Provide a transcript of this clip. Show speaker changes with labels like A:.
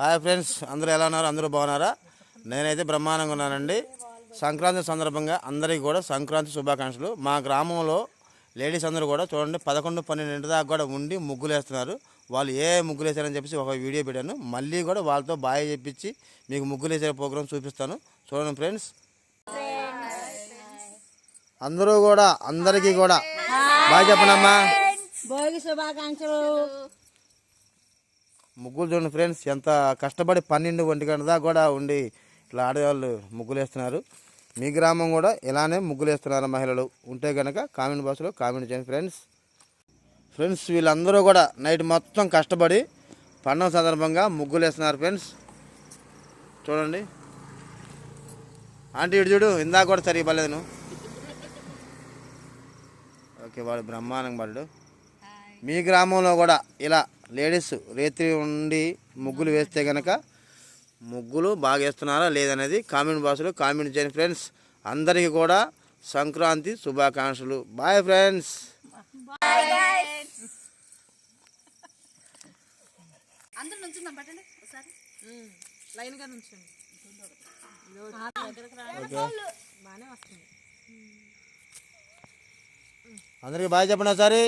A: Hi friends అందరూ ఎలా ఉన్నారు? అందరూ బాగున్నారా? నేనైతే బ్రహ్మాండంగా ఉన్నానండి. సంక్రాంతి సందర్భంగా అందరికీ కూడా సంక్రాంతి శుభాకాంక్షలు. మా గ్రామంలో లేడీస్ అందరూ కూడా చూడండి పదకొండు పన్నెండు దాకా కూడా ఉండి ముగ్గులు వేస్తున్నారు. వాళ్ళు ఏ ముగ్గులు వేసారని చెప్పేసి ఒక వీడియో పెట్టాను. మళ్ళీ కూడా వాళ్ళతో బాయ్ చెప్పించి మీకు ముగ్గులు వేసే ప్రోగ్రామ్ చూపిస్తాను. చూడండి ఫ్రెండ్స్. అందరూ కూడా అందరికీ కూడా బాగా చెప్పనమ్మా
B: భోగి శుభాకాంక్షలు.
A: ముగ్గులు చూడండి ఫ్రెండ్స్ ఎంత కష్టపడి పన్నెండు ఒంటి గంట దాకా కూడా ఉండి ఇట్లా ఆడవాళ్ళు ముగ్గులు వేస్తున్నారు. మీ గ్రామం కూడా ఇలానే ముగ్గులు వేస్తున్నారు మహిళలు. ఉంటే కనుక కామెంట్ బాక్స్లో కామెంట్ చేయండి ఫ్రెండ్స్. ఫ్రెండ్స్ వీళ్ళందరూ కూడా నైట్ మొత్తం కష్టపడి పండుగ సందర్భంగా ముగ్గులు వేస్తున్నారు ఫ్రెండ్స్. చూడండి. ఆంటీ ఇటు చూడు ఇందాక కూడా సరిగ్గా పర్లేదు నువ్వు. ఓకే వాడు బ్రహ్మాండంగా పడ్డాడు. మీ గ్రామంలో కూడా ఇలా లేడీస్ రేత్రి ఉండి ముగ్గులు వేస్తే కనుక ముగ్గులు బాగా వేస్తున్నారా లేదనేది కామెంట్ బాక్స్లో కామెంట్ చేయండి ఫ్రెండ్స్. అందరికీ కూడా సంక్రాంతి శుభాకాంక్షలు. Bye friends.
C: అందరు నుంచుందాం పట్టండి. ఒకసారి.
B: లైన్గా నుంచండి.
A: అందరికీ బాయ్ చెప్పండి ఒకసారి.